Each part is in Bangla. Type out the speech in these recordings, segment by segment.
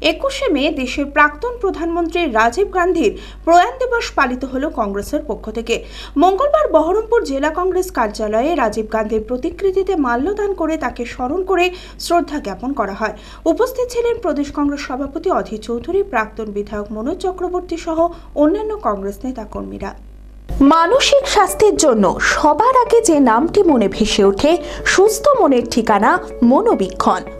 একুশে মে দেশের প্রাক্তন প্রধানমন্ত্রী রাজীব গান্ধীর প্রয়াণ দিবস পালিত হল কংগ্রেসের পক্ষ থেকে। মঙ্গলবার বহরমপুর জেলা কংগ্রেস কার্যালয়ে রাজীব গান্ধীর প্রতিকৃতিতে মাল্যদান করে তাকে স্মরণ করে শ্রদ্ধা জ্ঞাপন করা হয়। উপস্থিত ছিলেন প্রদেশ কংগ্রেস সভাপতি অধীর চৌধুরী, প্রাক্তন বিধায়ক মনোজ চক্রবর্তী সহ অন্যান্য কংগ্রেস নেতাকর্মীরা। মানসিক স্বাস্থ্যের জন্য সবার আগে যে নামটি মনে ভেসে ওঠে, সুস্থ মনের ঠিকানা মনোবীক্ষণ।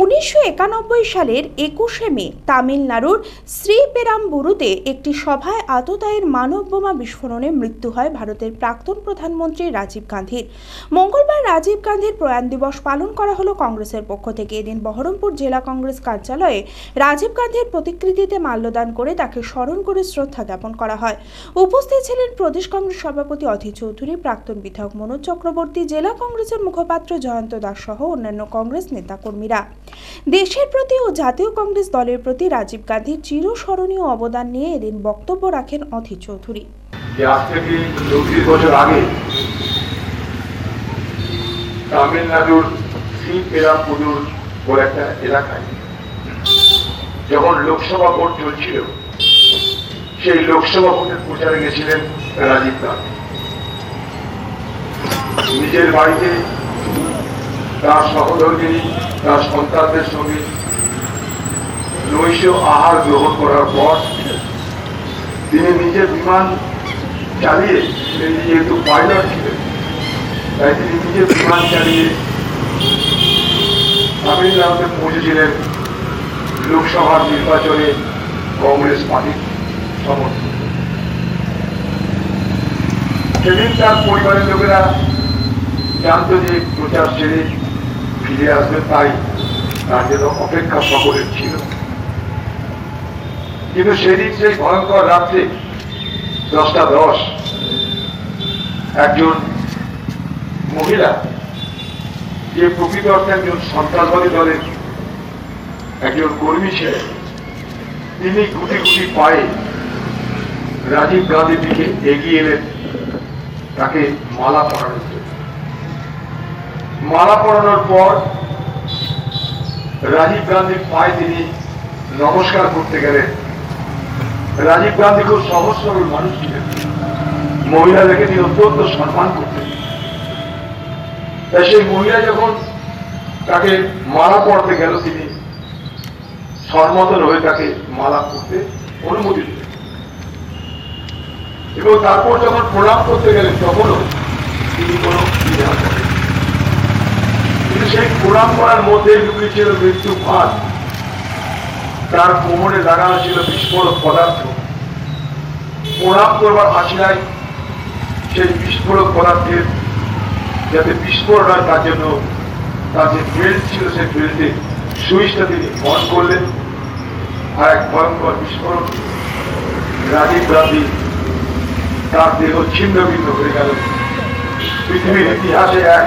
উনিশশো একানব্বই সালের একুশে মে তামিলনাড়ুর শ্রীপেরামবুরুতে একটি সভায় আততায়ীর মানব বোমা বিস্ফোরণে মৃত্যু হয় ভারতের প্রাক্তন প্রধানমন্ত্রী রাজীব গান্ধীর। মঙ্গলবার রাজীব গান্ধীর প্রয়াণ দিবস পালন করা হলো কংগ্রেসের পক্ষ থেকে। এদিন বহরমপুর জেলা কংগ্রেস কার্যালয়ে রাজীব গান্ধীর প্রতিকৃতিতে মাল্যদান করে তাকে স্মরণ করে শ্রদ্ধা জ্ঞাপন করা হয়। উপস্থিত ছিলেন প্রদেশ কংগ্রেস সভাপতি অধীর চৌধুরী, প্রাক্তন বিধায়ক মনোজ চক্রবর্তী, জেলা কংগ্রেসের মুখপাত্র জয়ন্ত দাস সহ অন্যান্য কংগ্রেস নেতাকর্মীরা। দেশের প্রতি ও জাতীয় কংগ্রেস দলের প্রতি রাজীব গান্ধীর চিরস্মরণীয় অবদান নিয়ে এদিন বক্তব্য রাখেন অধীর চৌধুরী। আজ থেকে বছর আগে তামিলনাড়ুর বলে একটা এলাকায় যখন লোকসভা ভোট চলছিল, সেই লোকসভা ভোটের প্রচারে গেছিলেন রাজীব গান্ধী। নিজের বাড়িতে তার সহধর্মিনী তার সন্তানদের সঙ্গে নৈশ আহার গ্রহণ করার পর তিনি নিজে বিমান চালিয়ে তিনি যেহেতু পাইলট ছিলেন, তাই তিনি নিজে বিমান চালিয়ে তামিলনাড়ুতে পৌঁছেছিলেন লোকসভার নির্বাচনে কংগ্রেস পার্টির সমর্থন সেদিন তার পরিবারের লোকেরা জানতো যে প্রচার ছেড়ে ফিরে আসবে তাই তার জন্য অপেক্ষা সকলের ছিল। কিন্তু সেদিন সেই ভয়ঙ্কর রাত্রে, দশটা দশ, একজন মহিলা যে প্রকৃত অর্থে একজন সন্ত্রাসবাদী দলের একজন কর্মী ছিলেন, তিনি গুটি গুটি পায়ে রাজীব গান্ধীর দিকে এগিয়ে এলেন, তাকে মালা পরানোর জন্য মালা পড়ানোর পর রাজীব গান্ধীর পায়ে তিনি নমস্কার করতে গেলেন। রাজীব গান্ধী খুব সহজ সরল মানুষ ছিলেন। মহিলাদেরকে তিনি অত্যন্ত সম্মান করতেন। তাই সেই মহিলা যখন তাকে মালা পড়তে গেল, তিনি সম্মতন হয়ে তাকে মালা পড়তে অনুমতি দিলেন। এবং তারপর যখন প্রণাম করতে গেলেন, তখনও তিনি কোনো দ্বিধা করেন সেই প্রণাম করার মধ্যে লুকিয়েছিল মৃত্যু ফাঁদ। তার কোমরে লাগানো ছিল বিস্ফোরক পদার্থ। প্রণাম করবার আশিলায় সেই বিস্ফোরক পদার্থের যাতে বিস্ফোরণ হয় তার জন্য তার যে বেল্ট ছিল সেই বেল্টে সুইচটা তিনি অন করলেন আর এক ভয়ঙ্কর বিস্ফোরণ রাজীব গান্ধী তার দেহ ছিন্ন ভিন্ন হয়ে গেল। পৃথিবীর ইতিহাসে এক